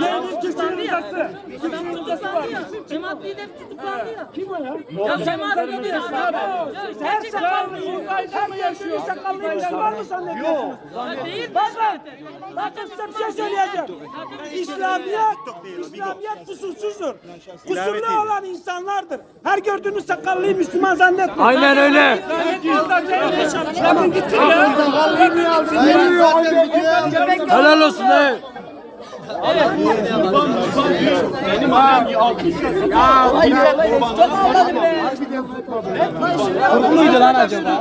Yeğenin Türkçenin uzası. Türkçenin uzası var. Cemaat lideri tutuklandı ya. Kim o ya? Ya lideri abi. Her sakallı uzayda mı yaşıyor? Sakallıymış var mı zannediyorsunuz? Bakın, bakın size bir şey söyleyeceğim. İslamiyet, İslamiyet kusursuzdur. Kusurlu olan insanlardır. Her gördüğünüz sakallıyı Müslüman zannetmeyin. Aynen öyle. Bakın gitsin ya. Helal olsun dayı. Muydu lan acaba?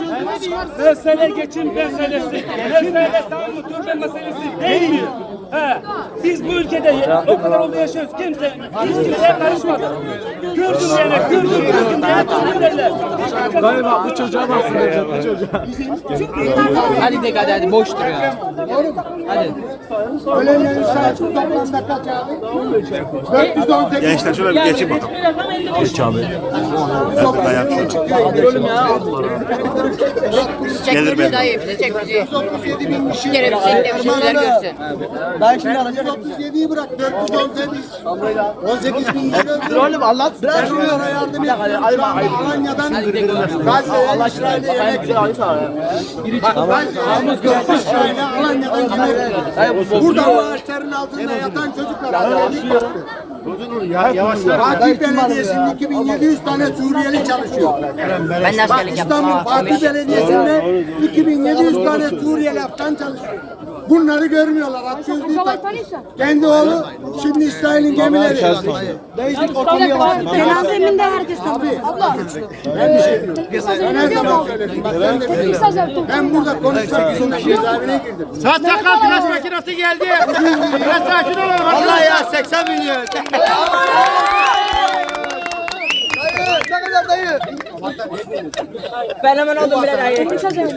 Mesele geçim meselesi. Mesele mı? Türbe meselesi değil. He. Biz bu ülkede o kadar oldu yaşıyoruz. Kimse, hiç kimseye karışmadı. Gördüm yani, gördüm, gördüm. Ne gördüm derler. Bak bu çocuğa baksın dayı. Bu çocuğa. Hadi de hadi hadi boştur ya. Hadi. Ölenlerin sayısı toplamda kaç abi? 418 Gençler şöyle bir geçin bakalım. Geç abi. Ben dayak Çek Gelir benim. dayı bizi çek bizi. 37 bin kişi. Bir kere bir çek de bizimkiler görsün. Ben şimdi alacağım. 37'yi bırak 418. 18 bin lira. Oğlum Allah Ben şuraya yardım. Şu anda Alanya'dan Gazze'ye, İsrail'e yemek Gazze'ye, İsrail'e, Alanya'dan yemek Burada o ağaçların altında yatan çocuklar. Fatih Belediyesi'nin 2700 tane Suriyeli çalışıyor. Ben de Bak. İstanbul Fatih Belediyesi'nde 2700 tane Suriyeli afgan çalışıyor. Bunları görmüyorlar. Tak. Kendi oğlu şimdi İsrail'in gemileri. Cenazeminde herkes tanıyor. Abla. Ben bir şey diyorum. Ben her zaman söyledim. Bak ben de biliyorum. Ben burada konuşmak için cezaevine girdim. Sakal tıraş makinesi geldi. Biraz sakin olun. Vallahi ya 80 milyon. Ben hemen oldum bile dayı.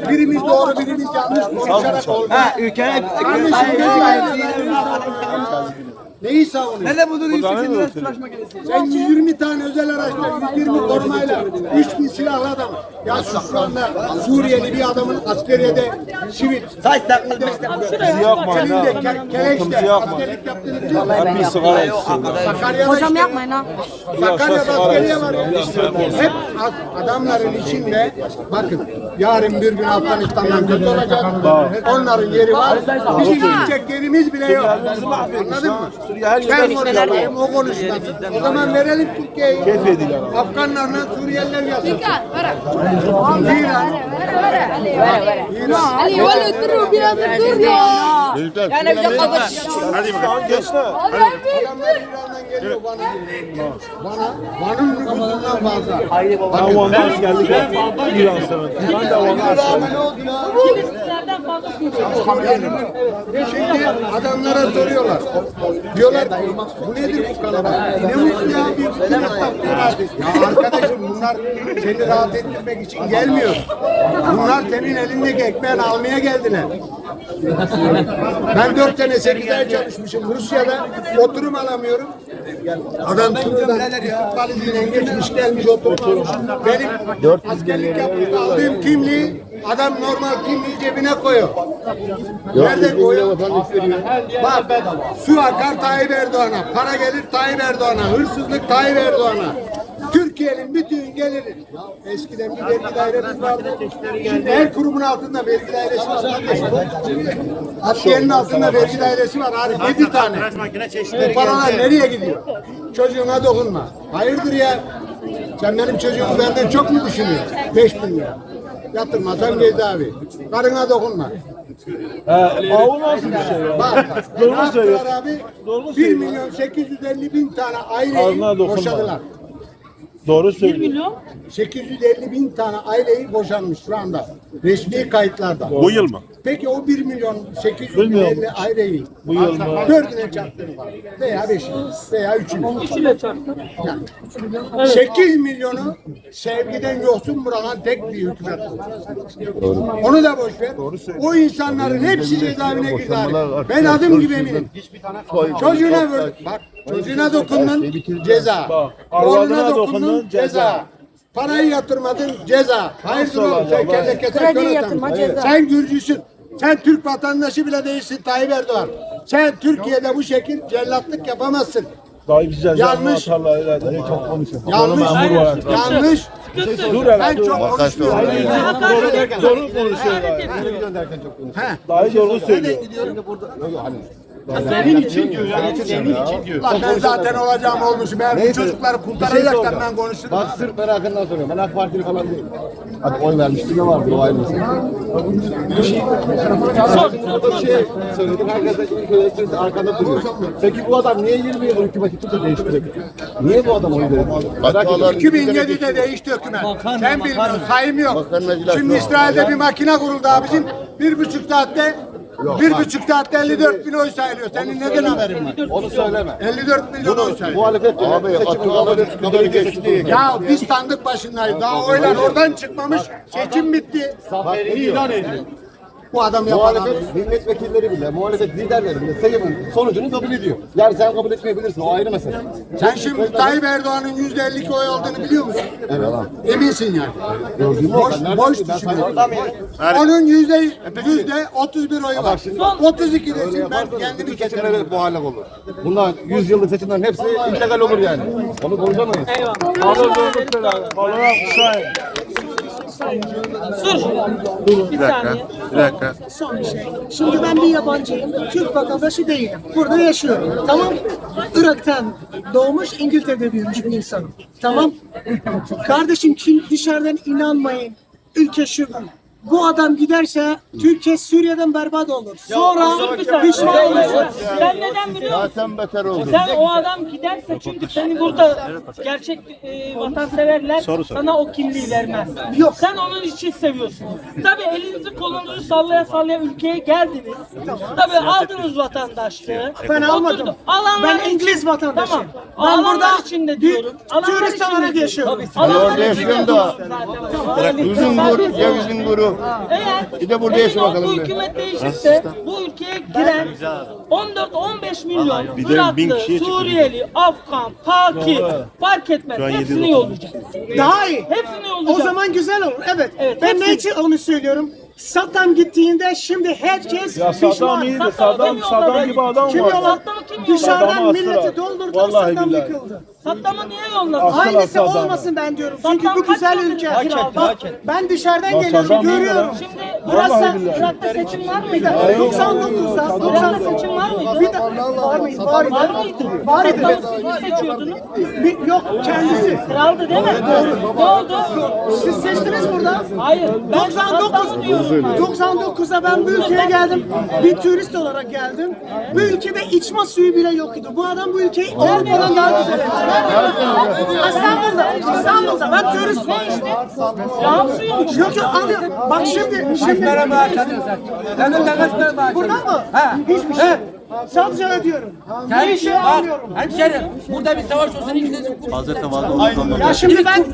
Birimiz doğru birimiz yanlış. Konuşarak olmaz. Ha ülkenin Neyi savunuyorsun? Nerede buldun 180 lira tıraş makinesi? Sen 120 tane özel araçla, 120 korumayla, 3000 silahlı adam. Ya şu, anda Suriyeli bir adamın askeriyede şivit. Saç sakal. Bizi yakmayın ha. Keleşte askerlik yaptığını biliyor musun? Bir sigara içsin. Sakarya'da Hocam yapmayın ha. Sakarya'da askeriye var ya. Hep ad- adamların içinde bakın yarın bir gün Afganistan'dan kötü olacak. Onların yeri var. Bizim gidecek yerimiz bile yok. Anladın mı? Ben konuşmayayım, o konuşmasın. O zaman verelim Türkiye'yi. Afganlarla Suriyeliler yazsın. İran. Ali valla dur biraz dur ya. Yani bize kalır. Hadi bakalım. Gençler. Adamlar İran'dan geliyor bana. Bana, Van'ın nüfusundan fazla. Ben Van'da askerlik yaptım. İran severim. Ben de Van'da askerlik Kilislerden fazla Şimdi adamlara soruyorlar. Diyorlar ki, bu nedir bu kalabalık? Ne mutlu ya bir Ya arkadaşım bunlar seni rahat ettirmek için gelmiyor. Bunlar senin elindeki ekmeğini almaya geldiler. Ben dört sene sekiz ay çalışmışım Rusya'da. Oturum alamıyorum. Adam sınırdan istikbaliyle geçmiş gelmiş oturum almış. Benim askerlik yapıp aldığım kimliği adam normal kimliği cebine koyuyor. Nerede koyuyor? Bak su akar Tayyip Erdoğan'a, para gelir Tayyip Erdoğan'a, hırsızlık Tayyip Erdoğan'a. Türkiye'nin bütün geliri. Eskiden bir vergi dairemiz vardı. Şimdi her kurumun altında vergi dairesi var. Adliyenin altında vergi dairesi var. Arif yedi tane. Bu paralar nereye gidiyor? Çocuğuna dokunma. Hayırdır ya? Sen benim çocuğumu benden çok mu düşünüyorsun? Beş bin lira. Yatırmasan cezaevi. Karına dokunma. O nasıl bir şey ya? Bak, Doğru ne yaptılar söylüyor. abi? Doğru 1 söylüyor. milyon 850 bin tane Ağzına aileyi dokunma. boşadılar. Doğru söylüyor. 850 bin tane aileyi boşanmış şu anda. Resmi kayıtlarda. Bu yıl mı? Peki o 1 milyon 850 Bilmiyorum. aileyi Bu yıl mı? dördüne çarptığını var. Veya beşine veya üçüne. İçiyle çarptı. 8 milyonu sevgiden yoksun bırakan tek bir hükümet. Onu da boş ver. O insanların hepsi cezaevine girdi. abi. Ben adım gibi eminim. Çocuğuna vur. Bak çocuğuna dokundun ceza. Oğluna Arvadına dokundun dokundun, ceza. ceza. Parayı yatırmadın ceza. Hayırdır oğlum sen kelle kesen Kredi yatırma, ceza. Sen Gürcüsün. Sen Türk vatandaşı bile değilsin Tayyip Erdoğan. Sen Türkiye'de bu şekil cellatlık yapamazsın. Daha gideceğiz. Yanlış. Çok konuşuyor. Yanlış. Yanlış. Dur herhalde. Ben çok konuşmuyorum. Doğru konuşuyorlar. Daha doğru söylüyor. Senin için diyor yani senin için diyor. Lan ben zaten olacağım olmuşum. Eğer bu çocukları kurtaracaklar ben konuşurum. Bak sırf merakından soruyorum. Ben AK Partili falan değilim. Hadi oy vermiştim ne vardır o ayrı mesele. Orada bir şey söyledim. Herkes de ilk arkanda duruyor. Peki bu adam niye 20 yıl hükümeti tutup değiştirecek? Niye bu adam oy verir? Merak ediyorum. 2007'de değişti hükümet. Sen bilmiyorsun. Sayım yok. Şimdi. İsrail'de bir makine kuruldu abicim. Bir buçuk saatte bir buçuk saatte 54 bin oy sayılıyor. Senin neden haberin var? Onu söyleme. 54 milyon oy sayılıyor. Muhalefet abi atı alır kabul geçti. Ya biz sandık başındayız. Daha oylar oradan çıkmamış. Seçim bitti. Zaferini ilan ediyor. Bu adam yapan adam. Muhalefet milletvekilleri bile, muhalefet liderleri bile sayımın sonucunu kabul ediyor. Yani sen kabul etmeyebilirsin, o ayrı mesele. Sen şimdi Tayyip Erdoğan'ın yüzde 52 oy aldığını biliyor musun? Evet lan. Eminsin yani. Boş, Ben nereden boş? Ben düşünüyorum. Onun yüzde yüzde 31 oyu var. şimdi- 32 Öyle desin ben yaparsanız kendimi bütün geçirelim. seçimler bu hale olur. Bundan 100 yıllık seçimlerin hepsi illegal olur yani. Onu konuşamayız. Doğru doğru söylüyor. Allah'a kuşayın. Bir saniye. Bir dakika. Son bir şey. Şimdi ben bir yabancıyım. Türk vatandaşı değilim. Burada yaşıyorum. Tamam. Irak'tan doğmuş, İngiltere'de büyümüş bir insanım. Tamam. Kardeşim kim dışarıdan inanmayın. Ülke şu. Bu adam giderse Türkiye Suriye'den berbat olur. Sonra pişman olursun. Sen neden biliyor musun? Zaten beter oldu. Sen o adam giderse çünkü seni burada gerçek e, vatanseverler sana o kimliği vermez. Yok. Sen onun için seviyorsun. Tabii elinizi kolunuzu sallaya sallaya ülkeye geldiniz. Tabii aldınız vatandaşlığı. Ben almadım. Alanlar Ben İngiliz için- vatandaşıyım. Tamam. Ben Alanlar burada için de bir diyorum. Alanlar turist olarak yaşıyorum. Alanlar de yaşıyorsun diyorum da. zaten. Üzüm vur, cevizin vuru. Eğer Bir de burada yaşa bakalım Bu hükümet değişirse bu ülkeye giren 14-15 milyon Bir de bin Iraklı, kişiye çıktı. Suriyeli, Afgan, Paki fark etmez. Hepsini yollayacak. Daha iyi. Hepsini O yollayacak. zaman güzel olur. Evet. Evet, ben hepsi- ne için onu söylüyorum? Saddam gittiğinde şimdi herkes Ya Saddam pişman. iyi de Saddam Saddam, kim Saddam yolladı? gibi adam Kim yolladı? Saddam'ı kim yolladı? Dışarıdan milleti astılar. doldurdular, Vallahi Saddam billahi. yıkıldı. Saddam'ı niye yolladı? Aslan Aynısı Saddam'ı. olmasın ben diyorum. Çünkü Saddam bu kaç güzel yıldır ülke. hak etti, Bak hak etti. ben dışarıdan Ya geliyorum, Saddam iyi görüyorum. Şimdi Burası Vallahi billahi. Irak'ta seçim var mıydı? 99'da, Irak'ta seçim var mıydı? Bir de var mıydı? Var Var mıydı? mıydı? Var idi. Saddam'ı siz seçiyordunuz? Bir- Yok kendisi. Kraldı değil mi? Ne oldu? Siz seçtiniz burada. Hayır. Ben 99 Saddam'ı diyorum. 99'da ben bu ülkeye geldim. Bir turist olarak geldim. Bu ülkede içme suyu bile yok idi. Bu adam bu ülkeyi Avrupa'dan daha güzel etti. İstanbul'da. İstanbul'da. Ben turist. Yok yok alıyorum. Bak şimdi. Şimdi. Burada mı? Hiçbir şey. Sadece ödüyorum. Bir şey almıyorum. Hemşerim burada bir savaş olsun ikiniz Ya şimdi ben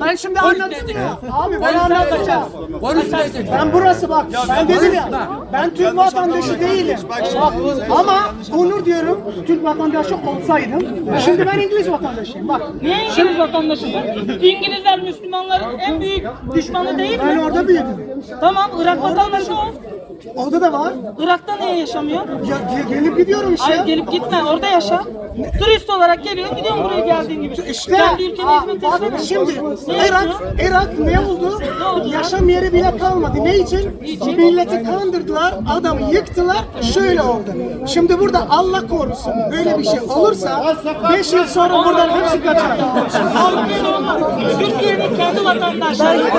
ben şimdi anlatayım ya. Abi ben anlatacağım. Ben burası bak. Ben dedim ya. Ben Türk vatandaşı değilim. Bak, ama onur diyorum. Türk vatandaşı olsaydım. Şimdi ben İngiliz vatandaşıyım. Bak. Niye İngiliz vatandaşısın? İngilizler Müslümanların en büyük düşmanı değil Ben mi? orada büyüdüm. Tamam Irak vatandaşı ol. Orada da var. Irak'ta niye yaşamıyor? Ya, ge- gelip gidiyorum işte. Hayır gelip gitme orada yaşa. Turist olarak geliyor gidiyor buraya geldiğin gibi. İşte Kendi ülkene hizmet bak etsene. şimdi Ne Irak yapıyor? Irak ne oldu? Yaşam yeri bile kalmadı. Ne için? Milleti kandırdılar, adamı yıktılar. Şöyle oldu. Şimdi burada Allah korusun böyle bir şey olursa 5 yıl sonra buradan hepsi kaçar. Böyle olmaz. Türkiye'nin kendi vatandaşları.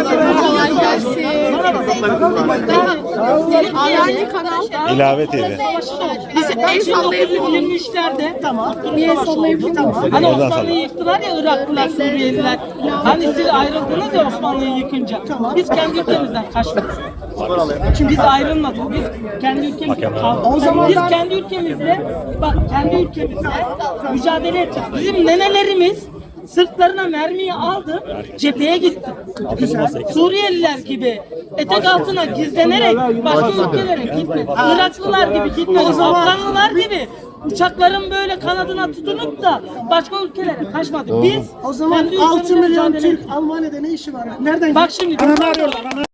Kanal. İlave TV. Biz el sallayabilir miyim? 1923'lerde Tamam. Sallayabilir miyim? Hani Osmanlı'yı yıktılar ya Iraklılar, Suriyeliler. Hani siz ayrıldınız ya Osmanlı'yı yıkınca. Biz kendi ülkemizden kaçtık. Biz ayrılmadık. Biz kendi ülkemizde kaldık. O zaman Biz kendi ülkemizde, bak kendi ülkemizde mücadele ettik. Bizim nenelerimiz sırtlarına mermiyi aldı, cepheye gitti. Suriyeliler gibi etek altına gizlenerek başka ülkelere gitmedi. Iraklılar gibi gitmedi. Afganlılar gibi uçakların böyle kanadına tutunup da başka ülkelere kaçmadı. Biz O zaman kendi 6 ülkemizde milyon Türk. Almanya'da ne işi var? Nereden Bak şimdi Ananı arıyorlar,